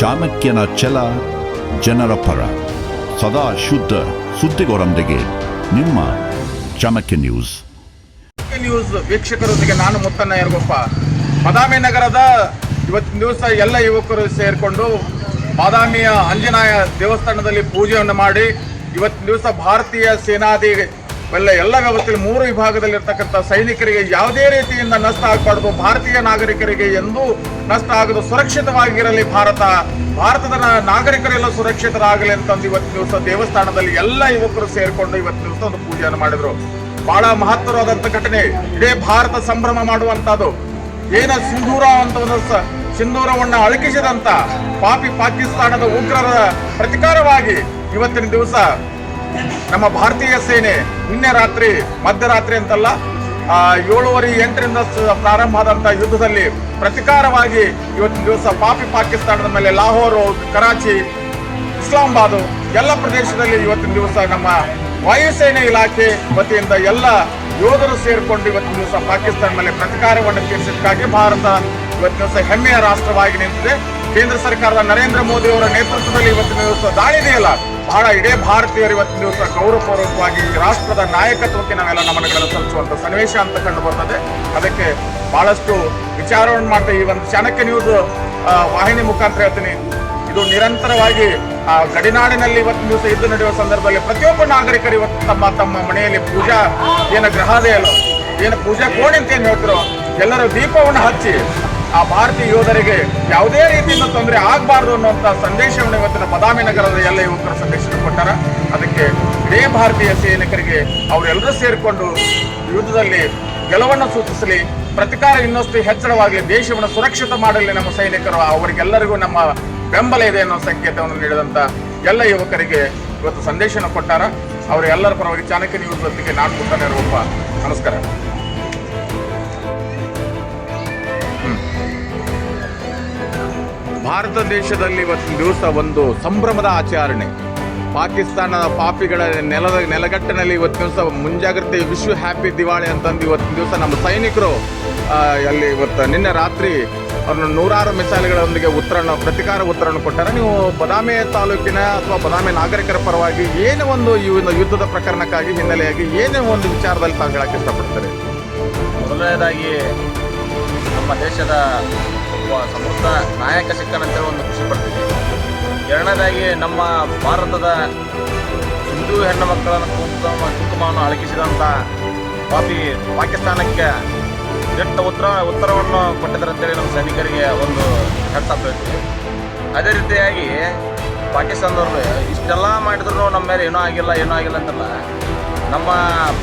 ಚಾಣಕ್ಯನ ಛಲ ಜನರ ಪರ. ಸದಾ ಶುದ್ಧ ಸುದ್ದಿಗೋರೊಂದಿಗೆ ನಿಮ್ಮ ಚಾಣಕ್ಯ ನ್ಯೂಸ್. ನ್ಯೂಸ್ ವೀಕ್ಷಕರೊಂದಿಗೆ ನಾನು ಮುತ್ತಣ್ಣ ಯರಗೊಪ್ಪ. ಬಾದಾಮಿ ನಗರದ ಇವತ್ತಿನ ದಿವಸ ಎಲ್ಲ ಯುವಕರು ಸೇರಿಕೊಂಡು ಬಾದಾಮಿಯ ಅಂಜನಾಯ ದೇವಸ್ಥಾನದಲ್ಲಿ ಪೂಜೆಯನ್ನು ಮಾಡಿ ಇವತ್ತಿನ ದಿವಸ ಭಾರತೀಯ ಸೇನಾದಿ ಎಲ್ಲ ಎಲ್ಲ ವ್ಯವಸ್ಥೆಯಲ್ಲಿ ಮೂರು ವಿಭಾಗದಲ್ಲಿರ್ತಕ್ಕಂಥ ಸೈನಿಕರಿಗೆ ಯಾವುದೇ ರೀತಿಯಿಂದ ನಷ್ಟ ಆಗಬಾರ್ದು, ಭಾರತೀಯ ನಾಗರಿಕರಿಗೆ ಎಂದೂ ನಷ್ಟ ಆಗದು, ಸುರಕ್ಷಿತವಾಗಿರಲಿ ಭಾರತ. ಭಾರತದ ನಾಗರಿಕರೆಲ್ಲ ಸುರಕ್ಷಿತರಾಗಲಿ ಅಂತಂದು ಇವತ್ತು ದಿವಸ ದೇವಸ್ಥಾನದಲ್ಲಿ ಎಲ್ಲ ಯುವಕರು ಸೇರಿಕೊಂಡು ಇವತ್ತು ದಿವಸ ಒಂದು ಪೂಜೆಯನ್ನು ಮಾಡಿದ್ರು. ಬಹಳ ಮಹತ್ತರವಾದಂತ ಘಟನೆ. ಇಡೀ ಭಾರತ ಸಂಭ್ರಮ ಮಾಡುವಂಥದ್ದು. ಏನ ಸಿಂಧೂರ ಅಂತ ಸಿಂಧೂರವನ್ನ ಅಳಕಿಸಿದಂತ ಪಾಪಿ ಪಾಕಿಸ್ತಾನದ ಉಗ್ರರ ಪ್ರತಿಕಾರವಾಗಿ ಇವತ್ತಿನ ದಿವಸ ನಮ್ಮ ಭಾರತೀಯ ಸೇನೆ ನಿನ್ನೆ ರಾತ್ರಿ, ಮಧ್ಯರಾತ್ರಿ ಅಂತಲ್ಲ ಏಳುವರೆ ಎಂಟರಿಂದ ಪ್ರಾರಂಭ ಆದಂತ ಯುದ್ಧದಲ್ಲಿ ಪ್ರತಿಕಾರವಾಗಿ ಇವತ್ತಿನ ದಿವಸ ಪಾಪಿ ಪಾಕಿಸ್ತಾನದ ಮೇಲೆ ಲಾಹೋರು, ಕರಾಚಿ, ಇಸ್ಲಾಮಾಬಾದ್ ಎಲ್ಲ ಪ್ರದೇಶದಲ್ಲಿ ಇವತ್ತಿನ ದಿವಸ ನಮ್ಮ ವಾಯುಸೇನೆ ಇಲಾಖೆ ವತಿಯಿಂದ ಎಲ್ಲ ಯೋಧರು ಸೇರಿಕೊಂಡು ಇವತ್ತಿನ ದಿವಸ ಪಾಕಿಸ್ತಾನ ಮೇಲೆ ಪ್ರತಿಕಾರವನ್ನು ತೀರಿಸಿದ್ದಕ್ಕಾಗಿ ಭಾರತ ಇವತ್ತಿನ ದಿವಸ ಹೆಮ್ಮೆಯ ರಾಷ್ಟ್ರವಾಗಿ ನಿಂತಿದೆ. ಕೇಂದ್ರ ಸರ್ಕಾರದ ನರೇಂದ್ರ ಮೋದಿ ಅವರ ನೇತೃತ್ವದಲ್ಲಿ ಇವತ್ತಿನ ದಿವಸ ದಾಳಿ ಇದೆಯಲ್ಲ ಬಹಳ ಇಡೀ ಭಾರತೀಯರು ಇವತ್ತು ದಿವಸ ಗೌರವಪೂರ್ವಕವಾಗಿ ರಾಷ್ಟ್ರದ ನಾಯಕತ್ವಕ್ಕೆ ನಾವೆಲ್ಲ ನಮನಗಳನ್ನು ಸಲ್ಲಿಸುವಂತ ಸನ್ನಿವೇಶ ಅಂತ ಕಂಡು ಬರ್ತದೆ ಅದಕ್ಕೆ ಬಹಳಷ್ಟು ವಿಚಾರವನ್ನು ಮಾಡ್ತಾ ಈ ಒಂದು ಚಾಣಕ್ಯ ನ್ಯೂಸ್ ವಾಹಿನಿ ಮುಖಾಂತರ ಹೇಳ್ತೀನಿ. ಇದು ನಿರಂತರವಾಗಿ, ಆ, ಗಡಿನಾಡಿನಲ್ಲಿ ಇವತ್ತು ದಿವಸ ಯುದ್ಧ ನಡೆಯುವ ಸಂದರ್ಭದಲ್ಲಿ ಪ್ರತಿಯೊಬ್ಬ ನಾಗರಿಕರು ಇವತ್ತು ತಮ್ಮ ತಮ್ಮ ಮನೆಯಲ್ಲಿ ಪೂಜಾ, ಏನ ಅಲ್ಲ, ಏನು ಪೂಜಾ ಕೋಣೆ ಅಂತ ಏನು ಹೇಳ್ತಿರೋ, ಎಲ್ಲರೂ ದೀಪವನ್ನು ಹಚ್ಚಿ ಆ ಭಾರತೀಯ ಯೋಧರಿಗೆ ಯಾವುದೇ ರೀತಿಯಿಂದ ತೊಂದರೆ ಆಗಬಾರ್ದು ಅನ್ನುವಂಥ ಸಂದೇಶವನ್ನು ಇವತ್ತಿನ ಬದಾಮಿ ನಗರದ ಎಲ್ಲ ಯುವಕರು ಸಂದೇಶ ಕೊಟ್ಟಾರ. ಅದಕ್ಕೆ ಇಡೀ ಭಾರತೀಯ ಸೈನಿಕರಿಗೆ ಅವರೆಲ್ಲರೂ ಸೇರಿಕೊಂಡು ಯುದ್ಧದಲ್ಲಿ ಗೆಲುವನ್ನು ಸೂಚಿಸಲಿ, ಪ್ರತಿಕಾರ ಇನ್ನಷ್ಟು ಹೆಚ್ಚಳವಾಗಲಿ, ದೇಶವನ್ನು ಸುರಕ್ಷಿತ ಮಾಡಲಿ ನಮ್ಮ ಸೈನಿಕರು, ಅವರಿಗೆಲ್ಲರಿಗೂ ನಮ್ಮ ಬೆಂಬಲ ಇದೆ ಅನ್ನೋ ಸಂಕೇತವನ್ನು ನೀಡಿದಂಥ ಎಲ್ಲ ಯುವಕರಿಗೆ ಇವತ್ತು ಸಂದೇಶನ ಕೊಟ್ಟಾರ. ಅವರೆಲ್ಲರ ಪರವಾಗಿ ಚಾಣಕ್ಯ ನ್ಯೂಸ್ ಜೊತೆಗೆ ನಾನು ಪುಟ್ಟ ನಮಸ್ಕಾರ. ಭಾರತ ದೇಶದಲ್ಲಿ ಇವತ್ತಿನ ದಿವಸ ಒಂದು ಸಂಭ್ರಮದ ಆಚರಣೆ. ಪಾಕಿಸ್ತಾನದ ಪಾಪಿಗಳ ನೆಲದ ನೆಲಗಟ್ಟಿನಲ್ಲಿ ಇವತ್ತಿನ ದಿವಸ ಮುಂಜಾಗ್ರತೆ ವಿಶ್ವ ಹ್ಯಾಪಿ ದಿವಾಳಿ ಅಂತಂದು ಇವತ್ತಿನ ದಿವಸ ನಮ್ಮ ಸೈನಿಕರು ಅಲ್ಲಿ ಇವತ್ತು ನಿನ್ನೆ ರಾತ್ರಿ ಅವ್ರನ್ನ ನೂರಾರು ಮಿಸೈಲ್ಗಳೊಂದಿಗೆ ಉತ್ತರನ ಪ್ರತಿಕಾರ ಉತ್ತರವನ್ನು ಕೊಟ್ಟಾರೆ. ನೀವು ಬದಾಮಿ ತಾಲೂಕಿನ ಅಥವಾ ಬದಾಮಿ ನಾಗರಿಕರ ಪರವಾಗಿ ಏನು ಒಂದು ಯುದ್ಧದ ಪ್ರಕರಣಕ್ಕಾಗಿ, ಹಿನ್ನೆಲೆಯಾಗಿ ಏನೇ ಒಂದು ವಿಚಾರದಲ್ಲಿ ತಾವು ಹೇಳಕ್ಕೆ ಇಷ್ಟಪಡ್ತಾರೆ? ಮೊದಲನೇದಾಗಿ ನಮ್ಮ ದೇಶದ ಒಬ್ಬ ಸಮೃದ್ಧ ನಾಯಕ ಸಿಕ್ಕನಂತೇಳಿ ಒಂದು ಖುಷಿ ಪಡ್ತೀವಿ ಎರಡನೇದಾಗಿ ನಮ್ಮ ಭಾರತದ ಹಿಂದೂ ಹೆಣ್ಣು ಮಕ್ಕಳನ್ನು ಕುಂಕುಮ ಕುಂಕುಮವನ್ನು ಅಳಗಿಸಿದಂಥ ಪಾಪಿ ಪಾಕಿಸ್ತಾನಕ್ಕೆ ದಿಟ್ಟ ಉತ್ತರ ಉತ್ತರವನ್ನು ಕೊಟ್ಟಿದ್ದಾರೆ ಅಂತೇಳಿ ನಮ್ಮ ಸೈನಿಕರಿಗೆ ಒಂದು ಹೆಡ್ಸ್ ಹೇಳ್ತೀವಿ ಅದೇ ರೀತಿಯಾಗಿ ಪಾಕಿಸ್ತಾನದವ್ರು ಇಷ್ಟೆಲ್ಲ ಮಾಡಿದ್ರು ನಮ್ಮ ಮೇಲೆ ಏನೂ ಆಗಿಲ್ಲ ಏನೂ ಆಗಿಲ್ಲ ಅಂತಲ್ಲ, ನಮ್ಮ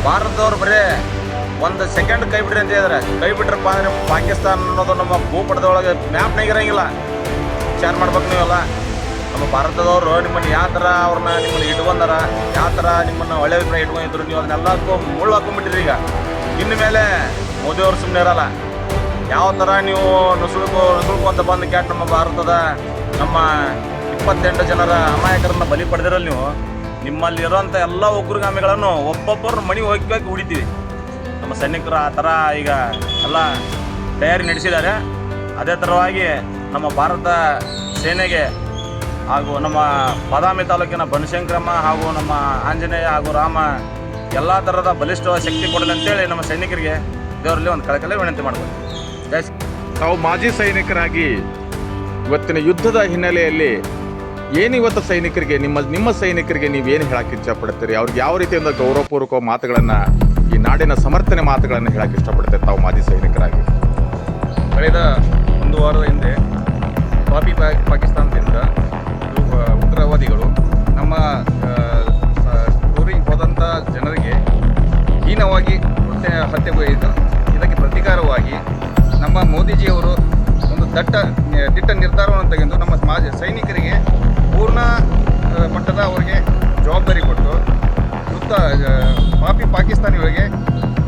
ಭಾರತದವ್ರು ಬರೇ ಒಂದು ಸೆಕೆಂಡ್ ಕೈ ಬಿಡ್ರಿ ಅಂತ ಹೇಳಿದ್ರೆ, ಕೈ ಬಿಟ್ರಪ್ಪ ಅಂದ್ರೆ ಪಾಕಿಸ್ತಾನ ಅನ್ನೋದು ನಮ್ಮ ಭೂಪಟದೊಳಗೆ ಮ್ಯಾಪ್ನಾಗ ಇರಂಗಿಲ್ಲ. ವಿಚಾರ ಮಾಡ್ಬೇಕು ನೀವೆಲ್ಲ. ನಮ್ಮ ಭಾರತದವರು ನಿಮ್ಮನ್ನು ಯಾವ ಥರ ಅವ್ರನ್ನ ನಿಮ್ಮನ್ನು ಇಟ್ಕೊಂಡಾರ, ಯಾವ ಥರ ನಿಮ್ಮನ್ನು ಒಳ್ಳೆ ಅಭಿಪ್ರಾಯ ಇಟ್ಕೊಂಡಿದ್ರು ನೀವು ಅದನ್ನೆಲ್ಲಕ್ಕೂ ಮುಳ್ಳು ಹಾಕೊಂಡ್ಬಿಟ್ಟಿರಿ ಈಗ. ಇನ್ನು ಮೇಲೆ ಮೋದಿಯವರು ಸುಮ್ಮನೆ ಇರಲ್ಲ. ಯಾವ ಥರ ನೀವು ನುಸುಳ್ಕೊ ಅಂತ ಬಂದು ಕ್ಯಾಟ್ ನಮ್ಮ ಭಾರತದ ನಮ್ಮ ಇಪ್ಪತ್ತೆಂಟು ಜನರ ಅಮಾಯಕರನ್ನ ಬಲಿ ಪಡೆದಿರಲ್ಲ ನೀವು ನಿಮ್ಮಲ್ಲಿ ಇರೋಂಥ ಎಲ್ಲ ಉಗ್ರಗಾಮಿಗಳನ್ನು ಒಬ್ಬೊಬ್ಬರು ಮಣಿ ಹೋಗಿ ಹೋಗಿ ಹೊಡಿತೀವಿ. ನಮ್ಮ ಸೈನಿಕರು ಆ ಥರ ಈಗ ಎಲ್ಲ ತಯಾರಿ ನಡೆಸಿದ್ದಾರೆ. ಅದೇ ಥರವಾಗಿ ನಮ್ಮ ಭಾರತ ಸೇನೆಗೆ ಹಾಗೂ ನಮ್ಮ ಬಾದಾಮಿ ತಾಲೂಕಿನ ಬನಶಂಕರಮ್ಮ ಹಾಗೂ ನಮ್ಮ ಆಂಜನೇಯ ಹಾಗೂ ರಾಮ ಎಲ್ಲ ಥರದ ಬಲಿಷ್ಠವಾದ ಶಕ್ತಿ ಕೊಡಲಿ ಅಂತೇಳಿ ನಮ್ಮ ಸೈನಿಕರಿಗೆ ದೇವರಲ್ಲಿ ಒಂದು ಕಳಕಳಿ ವಿನಂತಿ ಮಾಡ್ಬೋದು. ತಾವು ಮಾಜಿ ಸೈನಿಕರಾಗಿ ಇವತ್ತಿನ ಯುದ್ಧದ ಹಿನ್ನೆಲೆಯಲ್ಲಿ ಏನು ಇವತ್ತು ಸೈನಿಕರಿಗೆ ನಿಮ್ಮ ನಿಮ್ಮ ಸೈನಿಕರಿಗೆ ನೀವು ಏನು ಹೇಳಕ್ಕೆ ಪಡ್ತೀರಿ ಅವ್ರಿಗೆ ಯಾವ ರೀತಿಯಿಂದ ಗೌರವಪೂರ್ವಕ ಮಾತುಗಳನ್ನು ಈ ನಾಡಿನ ಸಮರ್ಥನೆ ಮಾತುಗಳನ್ನು ಹೇಳಕ್ಕೆ ಇಷ್ಟಪಡ್ತೇವೆ ತಾವು ಮಾಜಿ ಸೈನಿಕರಾಗಿ. ಕಳೆದ ಒಂದು ವಾರದ ಹಿಂದೆ ಪಾಪಿ ಪಾ- ಪಾಕಿಸ್ತಾನದಿಂದ ಉಗ್ರವಾದಿಗಳು ನಮ್ಮ ಊರಿಗೆ ಹೋದಂಥ ಜನರಿಗೆ ಹೀನವಾಗಿ ಹತ್ಯೆ ಹತ್ಯೆಗೈದು ಇದಕ್ಕೆ ಪ್ರತೀಕಾರವಾಗಿ ನಮ್ಮ ಮೋದಿಜಿಯವರು ಒಂದು ದಟ್ಟ ದಿಟ್ಟ ನಿರ್ಧಾರವನ್ನು ತೆಗೆದು ನಮ್ಮ ಮಾಜಿ ಸೈನಿಕರಿಗೆ ಪೂರ್ಣ ಮಟ್ಟದ ಅವರಿಗೆ ಜವಾಬ್ದಾರಿ ಕೊಟ್ಟು ಆ, ಪಾಪಿ ಪಾಕಿಸ್ತಾನಿಗಳಿಗೆ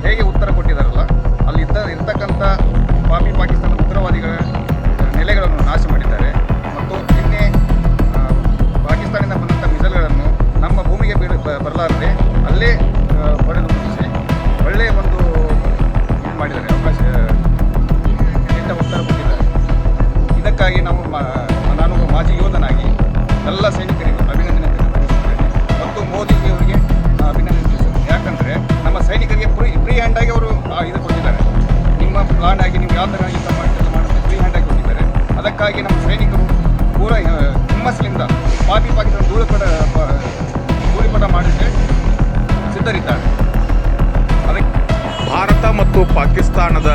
ಹೇಗೆ ಉತ್ತರ ಕೊಟ್ಟಿದ್ದಾರಲ್ಲ ಅಲ್ಲಿ ಇದ್ದ ಇರ್ತಕ್ಕಂಥ ಪಾಪಿ ಪಾಕಿಸ್ತಾನ ಉಗ್ರವಾದಿಗಳ ನೆಲೆಗಳನ್ನು ನಾಶ ಮಾಡಿದ್ದಾರೆ. ಮತ್ತು ನಿನ್ನೆ ಪಾಕಿಸ್ತಾನದಿಂದ ಬಂದಂಥ ಮಿಸಲ್ಗಳನ್ನು ನಮ್ಮ ಭೂಮಿಗೆ ಬೀಳ ಬರಲಾರದೆ ಅಲ್ಲೇ ಪಡೆದು ಮುಗಿಸಿ ಒಳ್ಳೆಯ ಒಂದು ಇದು ಮಾಡಿದ್ದಾರೆ ಅವಕಾಶ ಕೆಟ್ಟ ಉತ್ತರ ಕೊಟ್ಟಿದ್ದಾರೆ. ಇದಕ್ಕಾಗಿ ನಾವು ನಾನು ಮಾಜಿ ಯೋಧನಾಗಿ ಎಲ್ಲ ಸೈನಿಕರಿಗೂ ಸೈನಿಕರಿಗೆ ಫ್ರೀ ಫ್ರೀ ಹ್ಯಾಂಡಾಗಿ ಅವರು ಇದು ಕೊಟ್ಟಿದ್ದಾರೆ. ನಿಮ್ಮ ಪ್ಲಾನ್ ಆಗಿ ನೀವು ಯಾವ ಥರ ಯುದ್ಧ ಮಾಡ್ತೀರ ಮಾಡುತ್ತೆ ಫ್ರೀ ಹ್ಯಾಂಡಾಗಿ ಕೊಟ್ಟಿದ್ದಾರೆ. ಅದಕ್ಕಾಗಿ ನಮ್ಮ ಸೈನಿಕರು ಪೂರ ಹುಮ್ಮಸ್ಸಿನಿಂದ ಪಾಪಿ ಪಾಕಿಸ್ತಾನ ಧೂಳುಪಟ ಧೂಳಿಪಟ ಮಾಡಲಿಕ್ಕೆ ಸಿದ್ಧರಿದ್ದಾರೆ. ಅದಕ್ಕೆ ಭಾರತ ಮತ್ತು ಪಾಕಿಸ್ತಾನದ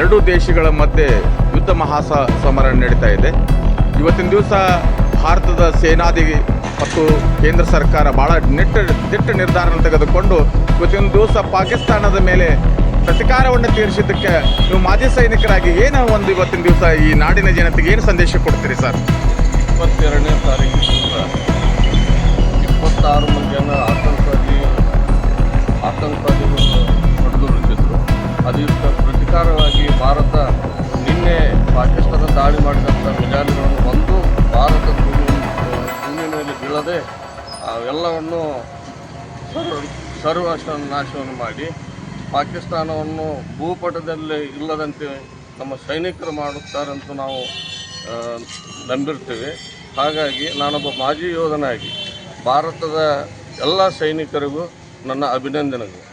ಎರಡೂ ದೇಶಗಳ ಮಧ್ಯೆ ಯುದ್ಧ ಮಹಾಸ, ಸಮರ ನಡೀತಾ ಇದೆ. ಇವತ್ತಿನ ದಿವಸ ಭಾರತದ ಸೇನಾದಿ ಮತ್ತು ಕೇಂದ್ರ ಸರ್ಕಾರ ಭಾಳ ನಿಟ್ಟ ದಿಟ್ಟ ನಿರ್ಧಾರವನ್ನು ತೆಗೆದುಕೊಂಡು ಇವತ್ತಿನ ದಿವಸ ಪಾಕಿಸ್ತಾನದ ಮೇಲೆ ಪ್ರತಿಕಾರವನ್ನು ತೀರಿಸಿದ್ದಕ್ಕೆ ನೀವು ಮಾಜಿ ಸೈನಿಕರಾಗಿ ಏನು ಒಂದು ಇವತ್ತಿನ ದಿವಸ ಈ ನಾಡಿನ ಜನತೆಗೆ ಏನು ಸಂದೇಶ ಕೊಡ್ತೀರಿ ಸರ್? ಇಪ್ಪತ್ತೆರಡನೇ ತಾರೀಕಿನಿಂದ ಇಪ್ಪತ್ತಾರು ಮಂದಿಯನ್ನು ಆತಂಕವಾಗಿ ಆತಂಕವಾದಿಗಳು ಹೊಡೆದುರುಳಿಸಿದ್ರು ಅದಕ್ಕೆ ಪ್ರತಿಕಾರವಾಗಿ ಭಾರತ ನಿನ್ನೆ ಪಾಕಿಸ್ತಾನ ದಾಳಿ ಮಾಡಿದಂಥ ಮಿಜಾಲಿಗಳನ್ನು ಒಂದು ಭಾರತ ಬೀಳದೆ ಅವೆಲ್ಲವನ್ನು ಸರ್ವ ಸರ್ವ ನಾಶವನ್ನು ಮಾಡಿ ಪಾಕಿಸ್ತಾನವನ್ನು ಭೂಪಟದಲ್ಲಿ ಇಲ್ಲದಂತೆ ನಮ್ಮ ಸೈನಿಕರು ಮಾಡುತ್ತಾರಂತೂ ನಾವು ನಂಬಿರ್ತೇವೆ. ಹಾಗಾಗಿ ನಾನೊಬ್ಬ ಮಾಜಿ ಯೋಧನಾಗಿ ಭಾರತದ ಎಲ್ಲ ಸೈನಿಕರಿಗೂ ನನ್ನ ಅಭಿನಂದನೆಗಳು.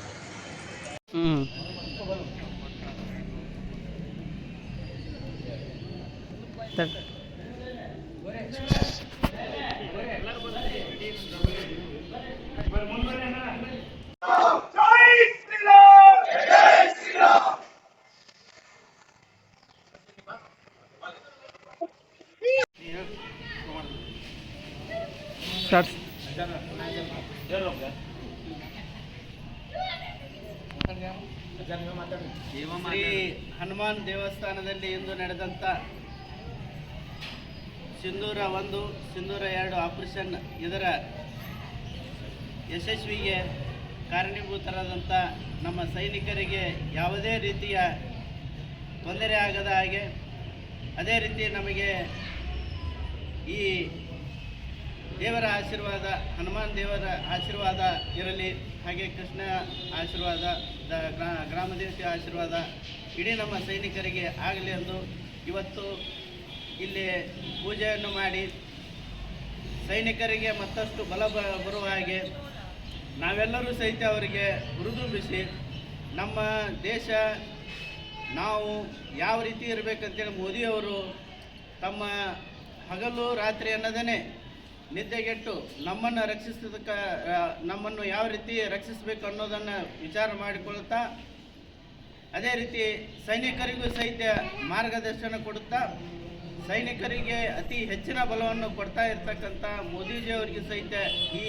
ಶ್ರೀ ಹನುಮಾನ್ ದೇವಸ್ಥಾನದಲ್ಲಿ ಇಂದು ನಡೆದಂಥ ಸಿಂಧೂರ ಒಂದು, ಸಿಂಧೂರ ಎರಡು ಆಪರೇಷನ್ ಇದರ ಯಶಸ್ವಿಗೆ ಕಾರಣೀಭೂತರಾದಂಥ ನಮ್ಮ ಸೈನಿಕರಿಗೆ ಯಾವುದೇ ರೀತಿಯ ತೊಂದರೆ ಆಗದ ಹಾಗೆ, ಅದೇ ರೀತಿ ನಮಗೆ ಈ ದೇವರ ಆಶೀರ್ವಾದ, ಹನುಮಾನ್ ದೇವರ ಆಶೀರ್ವಾದ ಇರಲಿ, ಹಾಗೆ ಕೃಷ್ಣ ಆಶೀರ್ವಾದ, ದ ಗ್ರಾ- ಗ್ರಾಮದೇವತೆ ಆಶೀರ್ವಾದ ಇಡೀ ನಮ್ಮ ಸೈನಿಕರಿಗೆ ಆಗಲಿ ಎಂದು ಇವತ್ತು ಇಲ್ಲಿ ಪೂಜೆಯನ್ನು ಮಾಡಿ ಸೈನಿಕರಿಗೆ ಮತ್ತಷ್ಟು ಬಲ ಬರುವ ಹಾಗೆ ನಾವೆಲ್ಲರೂ ಸಹಿತ ಅವರಿಗೆ ಹುರಿದುಂಬಿಸಿ ನಮ್ಮ ದೇಶ, ನಾವು ಯಾವ ರೀತಿ ಇರಬೇಕಂತೇಳಿ ಮೋದಿಯವರು ತಮ್ಮ ಹಗಲು ರಾತ್ರಿ ಅನ್ನೋದನ್ನೇ ನಿದ್ದೆಗೆಟ್ಟು ನಮ್ಮನ್ನು ರಕ್ಷಿಸೋದಕ್ಕೆ ನಮ್ಮನ್ನು ಯಾವ ರೀತಿ ರಕ್ಷಿಸಬೇಕು ಅನ್ನೋದನ್ನು ವಿಚಾರ ಮಾಡಿಕೊಳ್ತಾ, ಅದೇ ರೀತಿ ಸೈನಿಕರಿಗೂ ಸಹಿತ ಮಾರ್ಗದರ್ಶನ ಕೊಡುತ್ತಾ, ಸೈನಿಕರಿಗೆ ಅತಿ ಹೆಚ್ಚಿನ ಬಲವನ್ನು ಕೊಡ್ತಾ ಇರ್ತಕ್ಕಂಥ ಮೋದಿಜಿಯವರಿಗೆ ಸಹಿತ ಈ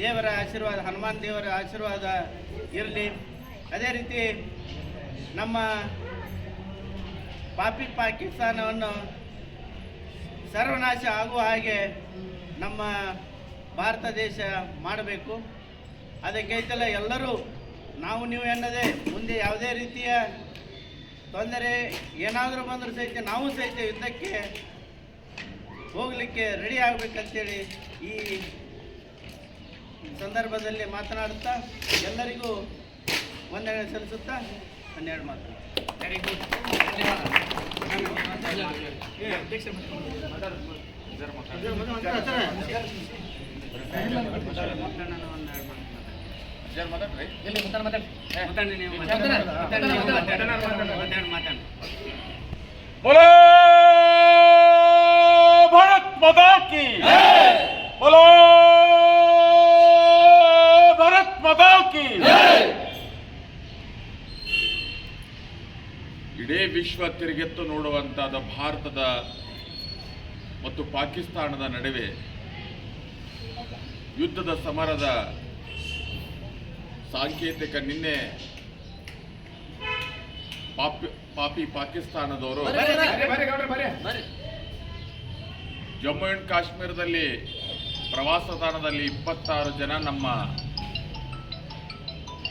ದೇವರ ಆಶೀರ್ವಾದ, ಹನುಮಾನ್ ದೇವರ ಆಶೀರ್ವಾದ ಇರಲಿ. ಅದೇ ರೀತಿ ನಮ್ಮ ಪಾಪಿ ಪಾಕಿಸ್ತಾನವನ್ನು ಸರ್ವನಾಶ ಆಗುವ ಹಾಗೆ ನಮ್ಮ ಭಾರತ ದೇಶ ಮಾಡಬೇಕು. ಅದಕ್ಕೈತಲ್ಲ ಎಲ್ಲರೂ ನಾವು ನೀವು ಎನ್ನದೆ ಮುಂದೆ ಯಾವುದೇ ರೀತಿಯ ತೊಂದರೆ ಏನಾದರೂ ಬಂದರೂ ಸಹಿತ ನಾವು ಸಹಿತ ಯುದ್ಧಕ್ಕೆ ಹೋಗಲಿಕ್ಕೆ ರೆಡಿ ಆಗಬೇಕಂತೇಳಿ ಈ ಸಂದರ್ಭದಲ್ಲಿ ಮಾತನಾಡುತ್ತಾ ಎಲ್ಲರಿಗೂ ವಂದನೆ ಸಲ್ಲಿಸುತ್ತಾ, ಹನ್ನೆರಡು ಮಾತು वेरी गुड बोलो भारत माता की। बोलो भारत माता की। ಇಡೀ ವಿಶ್ವ ತಿರುಗೆತ್ತು ನೋಡುವಂತಾದ ಭಾರತದ ಮತ್ತು ಪಾಕಿಸ್ತಾನದ ನಡುವೆ ಯುದ್ಧದ ಸಮರದ ಸಾಂಕೇತಿಕ ನಿನ್ನೆ ಪಾಪಿ ಪಾಪಿ ಪಾಕಿಸ್ತಾನದವರು ಜಮ್ಮು ಅಂಡ್ ಕಾಶ್ಮೀರದಲ್ಲಿ ಪ್ರವಾಸ ತಾಣದಲ್ಲಿ ಇಪ್ಪತ್ತಾರು ಜನ ನಮ್ಮ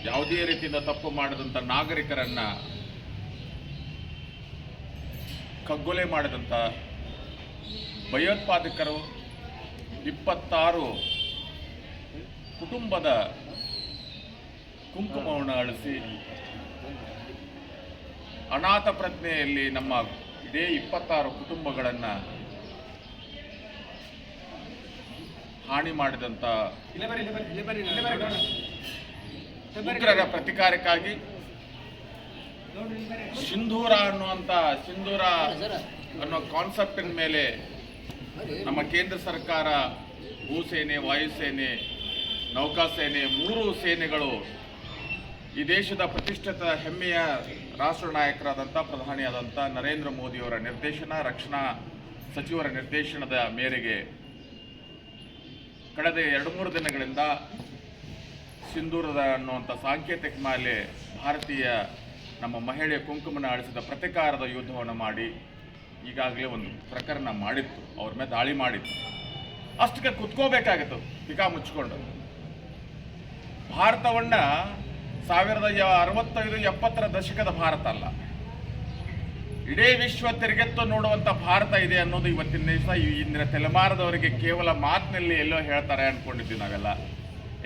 ಯಾವುದೇ ರೀತಿಯಿಂದ ತಪ್ಪು ಮಾಡಿದಂಥ ನಾಗರಿಕರನ್ನ ಕಗ್ಗೊಲೆ ಮಾಡಿದಂಥ ಭಯೋತ್ಪಾದಕರು ಇಪ್ಪತ್ತಾರು ಕುಟುಂಬದ ಕುಂಕುಮವನ್ನು ಅಳಿಸಿ ಅನಾಥ ಪ್ರಜ್ಞೆಯಲ್ಲಿ ನಮ್ಮ ಇದೇ ಇಪ್ಪತ್ತಾರು ಕುಟುಂಬಗಳನ್ನು ಹಾನಿ ಮಾಡಿದಂಥ ಉಗ್ರರ ಪ್ರತಿಕಾರಕ್ಕಾಗಿ ಸಿಂಧೂರ ಅನ್ನುವಂಥ ಸಿಂಧೂರ ಅನ್ನೋ ಕಾನ್ಸೆಪ್ಟಿನ ಮೇಲೆ ನಮ್ಮ ಕೇಂದ್ರ ಸರ್ಕಾರ, ಭೂಸೇನೆ, ವಾಯುಸೇನೆ, ನೌಕಾಸೇನೆ ಮೂರು ಸೇನೆಗಳು ಈ ದೇಶದ ಪ್ರತಿಷ್ಠಿತ ಹೆಮ್ಮೆಯ ರಾಷ್ಟ್ರ ನಾಯಕರಾದಂಥ ಪ್ರಧಾನಿಯಾದಂಥ ನರೇಂದ್ರ ಮೋದಿಯವರ ನಿರ್ದೇಶನ, ರಕ್ಷಣಾ ಸಚಿವರ ನಿರ್ದೇಶನದ ಮೇರೆಗೆ ಕಳೆದ ಎರಡು ಮೂರು ದಿನಗಳಿಂದ ಸಿಂಧೂರದ ಅನ್ನುವಂಥ ಸಾಂಕೇತಿಕ ಮೇಲೆ ಭಾರತೀಯ ನಮ್ಮ ಮಹಿಳೆಯ ಕುಂಕುಮನ ಅಳಿಸಿದ ಪ್ರತಿಕಾರದ ಯುದ್ಧವನ್ನು ಮಾಡಿ ಈಗಾಗಲೇ ಒಂದು ಪ್ರಕರಣ ಮಾಡಿತ್ತು. ಅವ್ರ ಮೇಲೆ ದಾಳಿ ಮಾಡಿತ್ತು. ಅಷ್ಟಕ್ಕೆ ಕುತ್ಕೋಬೇಕಾಗಿತ್ತು. ಪಿಕಾ ಮುಚ್ಚಿಕೊಂಡು ಭಾರತವನ್ನ ಸಾವಿರದ ಅರವತ್ತೈದು ಎಪ್ಪತ್ತರ ದಶಕದ ಭಾರತ ಅಲ್ಲ. ಇಡೀ ವಿಶ್ವ ತಿರುಗೆತ್ತು ನೋಡುವಂತ ಭಾರತ ಇದೆ ಅನ್ನೋದು ಇವತ್ತಿನ ದಿವಸ ಇಂದಿನ ತಲೆಮಾರದವರಿಗೆ ಕೇವಲ ಮಾತಿನಲ್ಲಿ ಎಲ್ಲೋ ಹೇಳ್ತಾರೆ ಅನ್ಕೊಂಡಿದ್ವಿ ನಾವೆಲ್ಲ.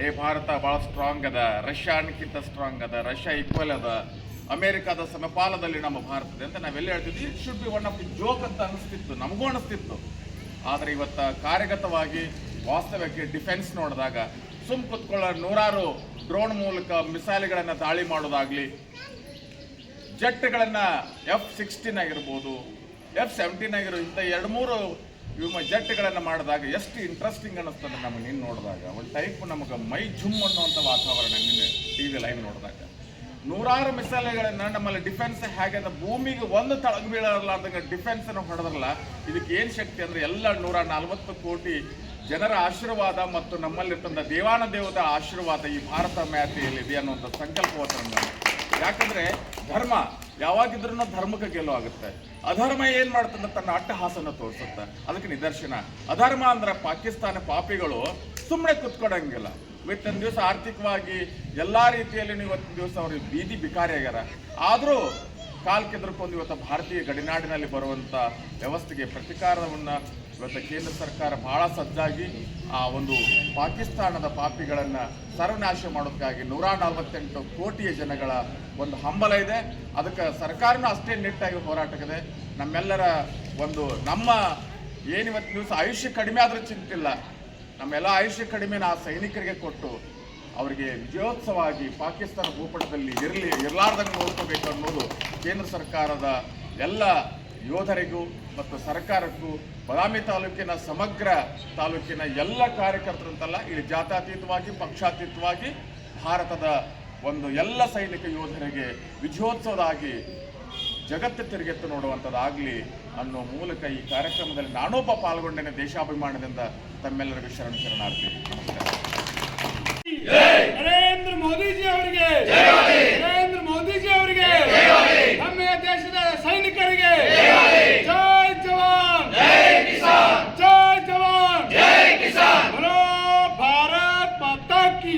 ಏ ಭಾರತ ಬಹಳ ಸ್ಟ್ರಾಂಗ್ ಅದ. ರಷ್ಯಾ ಅನ್ಕಿಂತ ಸ್ಟ್ರಾಂಗ್ ಅದ. ರಷ್ಯಾ ಈಕ್ವಲ್ ಅದ. ಅಮೆರಿಕದ ಸಮಪಾಲದಲ್ಲಿ ನಮ್ಮ ಭಾರತದ ಅಂತ ನಾವೆಲ್ಲ ಹೇಳ್ತಿದ್ವಿ. It should be one of the joke ಅಂತ ಅನಿಸ್ತಿತ್ತು ನಮಗೂ ಅನಿಸ್ತಿತ್ತು ಆದರೆ ಇವತ್ತ ಕಾರ್ಯಗತವಾಗಿ ವಾಸ್ತವಕ್ಕೆ ಡಿಫೆನ್ಸ್ ನೋಡಿದಾಗ ಸುಮ್ ಕುತ್ಕೊಳ್ಳೋ ನೂರಾರು ಡ್ರೋನ್ ಮೂಲಕ ಮಿಸೈಲ್ಗಳನ್ನು ದಾಳಿ ಮಾಡೋದಾಗಲಿ ಜೆಟ್ಗಳನ್ನು ಎಫ್ ಸಿಕ್ಸ್ಟೀನ್ ಆಗಿರ್ಬೋದು ಎಫ್ ಸೆವೆಂಟೀನ್ ಆಗಿರೋ ಇಂಥ ಎರಡು ಮೂರು ವಿಮ ಜೆಟ್ಗಳನ್ನು ಮಾಡಿದಾಗ ಎಷ್ಟು ಇಂಟ್ರೆಸ್ಟಿಂಗ್ ಅನ್ನಿಸ್ತದೆ ನಮಗೆ ನಿನ್ನ ನೋಡಿದಾಗ. ಒಂದು ಟೈಪ್ ನಮಗೆ ಮೈ ಜುಮ್ ಅನ್ನುವಂಥ ವಾತಾವರಣ ನಿನ್ನೆ ಟಿ ವಿ ಲೈವ್ ನೋಡಿದಾಗ. ನೂರಾರು ಮಿಸೈಲ್ಗಳನ್ನ ನಮ್ಮಲ್ಲಿ ಡಿಫೆನ್ಸ್ ಹೇಗೆ ಅಂದ್ರೆ ಭೂಮಿಗೆ ಒಂದು ತಳಗ ಬೀಳಲಾರ್ದಂಗ ಡಿಫೆನ್ಸ್ ಅನ್ನು ಹೊಡೆದ್ರಲ್ಲ, ಇದಕ್ಕೆ ಏನು ಶಕ್ತಿ ಅಂದ್ರೆ ಎಲ್ಲ ನೂರ ನಲವತ್ತು ಕೋಟಿ ಜನರ ಆಶೀರ್ವಾದ ಮತ್ತು ನಮ್ಮಲ್ಲಿರ್ತಂಥ ದೇವಾನ ದೇವದ ಆಶೀರ್ವಾದ ಈ ಭಾರತ ಮ್ಯಾತೆಯಲ್ಲಿದೆ ಅನ್ನುವಂಥ ಸಂಕಲ್ಪವನ್ನು ಯಾಕಂದ್ರೆ ಧರ್ಮ ಯಾವಾಗಿದ್ರೂ ಧರ್ಮಕ್ಕೆ ಗೆಲುವು ಆಗುತ್ತೆ. ಅಧರ್ಮ ಏನ್ ಮಾಡ್ತಂದ್ರೆ ತನ್ನ ಅಟ್ಟಹಾಸನ ತೋರಿಸುತ್ತೆ. ಅದಕ್ಕೆ ನಿದರ್ಶನ. ಅಧರ್ಮ ಅಂದ್ರೆ ಪಾಕಿಸ್ತಾನ ಪಾಪಿಗಳು ಸುಮ್ಮನೆ ಕುತ್ಕೊಡಂಗಿಲ್ಲ. ಇವತ್ತಿನ ದಿವಸ ಆರ್ಥಿಕವಾಗಿ ಎಲ್ಲ ರೀತಿಯಲ್ಲಿ ಇವತ್ತಿನ ದಿವಸ ಅವ್ರಿಗೆ ಬೀದಿ ಬಿಕಾರಿ ಆಗ್ಯಾರ ಆದರೂ ಕಾಲ್ ಕೆದರ್ಕೊಂಡು ಇವತ್ತು ಭಾರತೀಯ ಗಡಿನಾಡಿನಲ್ಲಿ ಬರುವಂತ ವ್ಯವಸ್ಥೆಗೆ ಪ್ರತಿಕಾರವನ್ನು ಇವತ್ತು ಕೇಂದ್ರ ಸರ್ಕಾರ ಬಹಳ ಸಜ್ಜಾಗಿ ಆ ಒಂದು ಪಾಕಿಸ್ತಾನದ ಪಾಪಿಗಳನ್ನು ಸರ್ವನಾಶ ಮಾಡೋದಕ್ಕಾಗಿ ನೂರ ನಲವತ್ತೆಂಟು ಕೋಟಿಯ ಜನಗಳ ಒಂದು ಹಂಬಲ ಇದೆ. ಅದಕ್ಕೆ ಸರ್ಕಾರನೂ ಅಷ್ಟೇ ನಿಟ್ಟಾಗಿ ಹೋರಾಟಕ್ಕಿದೆ. ನಮ್ಮೆಲ್ಲರ ಒಂದು ನಮ್ಮ ಏನಿವತ್ತು ದಿವಸ ಆಯುಷ್ಯ ಕಡಿಮೆ ಆದ್ರೂ ಚಿಂತಿಲ್ಲ. ನಮ್ಮೆಲ್ಲ ಆಯುಷ್ಯ ಕಡಿಮೆ ಆ ಸೈನಿಕರಿಗೆ ಕೊಟ್ಟು ಅವರಿಗೆ ವಿಜಯೋತ್ಸವವಾಗಿ ಪಾಕಿಸ್ತಾನ ಭೂಪಟದಲ್ಲಿ ಇರಲಿ, ಇರಲಾರ್ದಂಗೆ ನೋಡ್ಕೋಬೇಕು ಅನ್ನೋದು ಕೇಂದ್ರ ಸರ್ಕಾರದ ಎಲ್ಲ ಯೋಧರಿಗೂ ಮತ್ತು ಸರ್ಕಾರಕ್ಕೂ ಬದಾಮಿ ತಾಲೂಕಿನ ಸಮಗ್ರ ತಾಲೂಕಿನ ಎಲ್ಲ ಕಾರ್ಯಕರ್ತರಂತಲ್ಲ, ಇಲ್ಲಿ ಜಾತಾತೀತವಾಗಿ ಪಕ್ಷಾತೀತವಾಗಿ ಭಾರತದ ಒಂದು ಎಲ್ಲ ಸೈನಿಕ ಯೋಧರಿಗೆ ವಿಜಯೋತ್ಸವದಾಗಿ ಜಗತ್ತು ತಿರುಗೆತ್ತು ನೋಡುವಂಥದ್ದಾಗಲಿ ಅನ್ನೋ ಮೂಲಕ ಈ ಕಾರ್ಯಕ್ರಮದಲ್ಲಿ ನಾನೊಬ್ಬ ಪಾಲ್ಗೊಂಡೇನೆ ದೇಶಾಭಿಮಾನದಿಂದ ತಮ್ಮೆಲ್ಲರಿಗೂ ಶರಣ ಶರಣಾರ್ಥಿ. ನರೇಂದ್ರ ಮೋದಿಜಿ ಅವರಿಗೆ ನರೇಂದ್ರ ಮೋದಿಜಿ ಅವರಿಗೆ ನಮ್ಮ ದೇಶದ ಸೈನಿಕರಿಗೆ ಜೈ ಜವಾನ್. ಜೈ ಕಿಸಾನ್. ಜೈ ಜವಾನ್. ಜೈ ಕಿಸಾನ್. ಬರೋ ಭಾರತ್ ಮಾತಾ ಕಿ